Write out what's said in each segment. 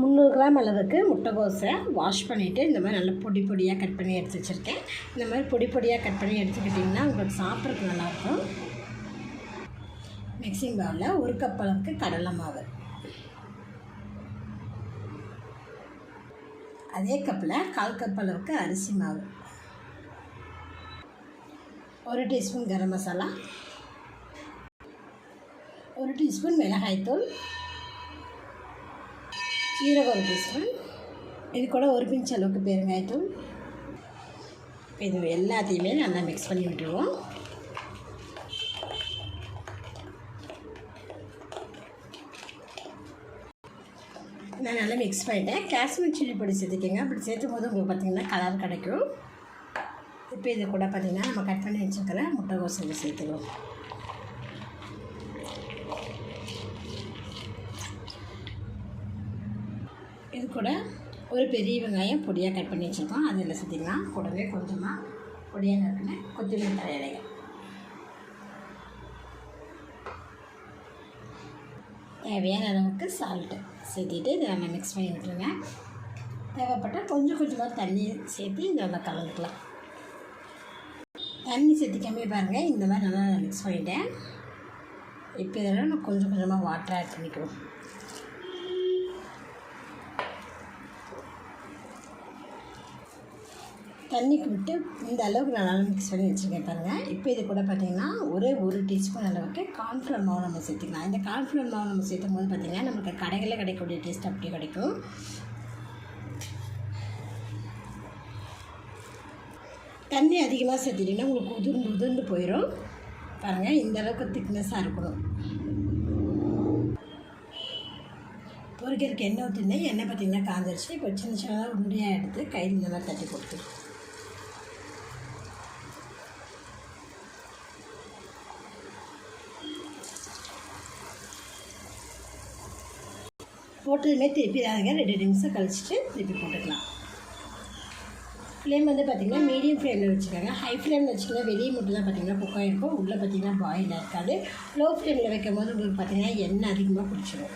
முந்நூறு கிராம் அளவுக்கு முட்டைகோஸை வாஷ் பண்ணிவிட்டு இந்த மாதிரி நல்லா பொடி பொடியாக கட் பண்ணி எடுத்து வச்சுருக்கேன். இந்த மாதிரி பொடி பொடியாக கட் பண்ணி எடுத்துக்கிட்டிங்கன்னா உங்களுக்கு சாப்பிட்றதுக்கு நல்லாயிருக்கும். மிக்சிங் பவுலில் ஒரு கப் அளவுக்கு கடலை மாவு. அதே கப்பில் கால் கப் அளவுக்கு அரிசி மாவு. ஒரு டீஸ்பூன் கரம் மசாலா. ஒரு டீஸ்பூன் மிளகாய்த்தூள். சீரகம் ஒரு டீஸ்பூன் இது கூட ஒரு பிஞ்ச் அளவுக்கு பெருங்காயத்தூள் இது எல்லாத்தையுமே நல்லா மிக்ஸ் பண்ணி விட்டுருவோம். நான் நல்லா மிக்ஸ் பண்ணிட்டேன். காஷ்மீர் சில்லி பொடி சேர்த்துக்கோங்க. அப்படி சேர்த்தும் போது உங்களுக்கு பார்த்திங்கன்னா கலர் கிடைக்கும். இப்போ இது கூட பார்த்திங்கன்னா நம்ம கட் பண்ணி வச்சுருக்கிற முட்டைகோஸ் சேர்த்துக்குவோம் இது கூட ஒரு பெரிய வெங்காயம் பொடியாக கட் பண்ணி வச்சுருக்கோம். அதில் சுற்றிக்கலாம் கூடவே கொஞ்சமாக பொடியாக நறுக்கினேன் கொத்தமல்லி தழையலைகள் தேவையான அளவுக்கு சால்ட்டு சேர்த்திட்டு இதை நம்ம மிக்ஸ் பண்ணி விட்டுருங்க தேவைப்பட்டால் கொஞ்சம் கொஞ்சமாக தண்ணி சேர்த்து இதை நம்ம கலந்துக்கலாம். தண்ணி சேர்த்திக்காமே பாருங்கள் இந்த மாதிரி நல்லா மிக்ஸ் பண்ணிட்டேன். இப்போ இதெல்லாம் நான் கொஞ்சம் கொஞ்சமாக வாட்டர் ஆட் பண்ணிக்குவோம். தண்ணிக்கு விட்டு இந்த அளவுக்கு நல்லா மிக்ஸ் பண்ணி வச்சுருக்கேன் பாருங்கள் இப்போ இது கூட பார்த்திங்கன்னா ஒரே ஒரு டீஸ்பூன் அளவுக்கு கார்ன்ஃப்ளவர் மாவு நம்ம சேர்த்துக்கலாம். இந்த கார்ன்ஃப்ளவர் மாவு நம்ம சேர்த்தும் போது பார்த்திங்கன்னா நமக்கு கடைகளில் கிடைக்கக்கூடிய டேஸ்ட் அப்படி கிடைக்கும். தண்ணி அதிகமாக சேர்த்துட்டிங்கன்னா உங்களுக்கு உதிர்ந்து உதிர்ந்து போயிடும் பாருங்கள் இந்த அளவுக்கு திக்னஸாக இருக்கணும். பொறுக்கிறதுக்கு எண்ணெய் ஊற்றிருந்தேன் எண்ணெய் பார்த்திங்கன்னா காஞ்சிருச்சு. இப்போ சின்ன சின்னதாக உருண்டையாக எடுத்து கையில் நல்லா தட்டி கொடுத்துருக்கோம் போட்டதுமே திருப்பி அதுங்க ரெண்டு நிமிஷம் கழிச்சிட்டு திருப்பி போட்டுக்கலாம். ஃப்ளேம் வந்து பார்த்திங்கன்னா மீடியம் ஃப்ளேமில் வச்சுக்கோங்க. ஹை ஃப்ளேமில் வச்சுக்கோங்க. வெளியே மட்டும் தான் பார்த்திங்கன்னா குக்காக இருக்கும். உள்ளே பார்த்திங்கன்னா பாயில் இருக்காது. லோ ஃப்ளேமில் வைக்கும் போது உங்களுக்கு பார்த்திங்கன்னா எண்ணெய் அதிகமாக பிடிச்சிடும்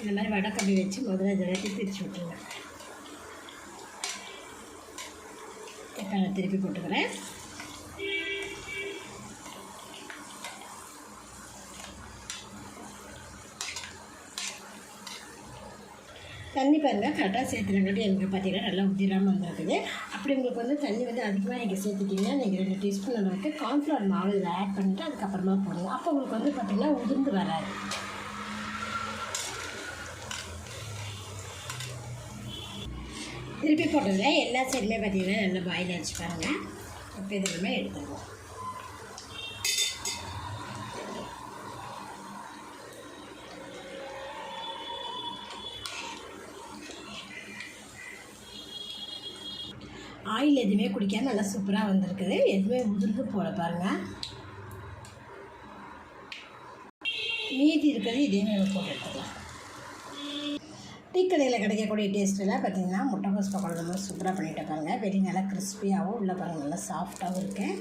இந்த மாதிரி வடக்கம்பி வச்சு முதல்ல இதை பிரித்து விட்டுருங்க. திருப்பி போட்டுக்கிறேன். தண்ணி பாருங்கள் கரெக்டாக சேர்த்துறங்காட்டி எனக்கு பார்த்தீங்கன்னா நல்லா உதிராமல் வந்துருக்குது. அப்படி உங்களுக்கு வந்து தண்ணி வந்து அதிகமாக நீங்கள் சேர்த்துட்டிங்கன்னா நீங்கள் ரெண்டு டீஸ்பூன் அளவுக்கு கார்ன்ஃப்ளவர் மாவு இதில் ஆட் பண்ணிவிட்டு அதுக்கப்புறமா போடுங்க. அப்போ உங்களுக்கு வந்து பார்த்திங்கன்னா உதிர்ந்து வராது. திருப்பி போட்டதில் எல்லா சைடுமே பார்த்தீங்கன்னா நல்லா பாயில் ஆச்சு பாருங்கள் இப்போ இது நம்ம எடுத்துருவோம் ஆயில் எதுவுமே குடிக்காமல் நல்லா சூப்பராக வந்திருக்குது. எதுவுமே உதிர்ந்து போல பாருங்கள் மீதி இருக்கிறது இதே மாதிரி போட்டு எடுத்துக்கலாம். டீ கடையில் கிடைக்கக்கூடிய டேஸ்ட்டெல்லாம் பார்த்தீங்கன்னா முட்டைகோஸ் பக்கோடா ரொம்ப சூப்பராக பண்ணிட்டு பாருங்கள் வெளியே நல்லா கிறிஸ்பியாகவும் உள்ள பாருங்கள் நல்லா சாஃப்டாகவும் இருக்கேன்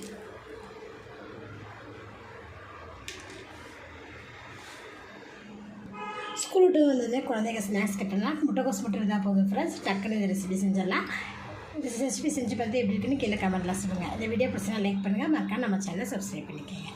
ஸ்கூல் விட்டு வந்ததுலேயே குழந்தைங்க ஸ்நாக்ஸ் கட்டினா முட்டைகோஸ் மட்டும் இருந்தால் போதும் ஃப்ரெண்ட்ஸ் டக்குன்னு இந்த ரெசிபி செஞ்சிடலாம். இந்த ரெசிபி செஞ்சு பார்த்து எப்படி இருக்குன்னு கீழே கமெண்ட்லாம் சொல்லுங்கள் இந்த வீடியோ பிடிச்சா லைக் பண்ணுங்கள் மறக்காம நம்ம சேனலை சப்ஸ்கிரைப் பண்ணிக்கோங்க.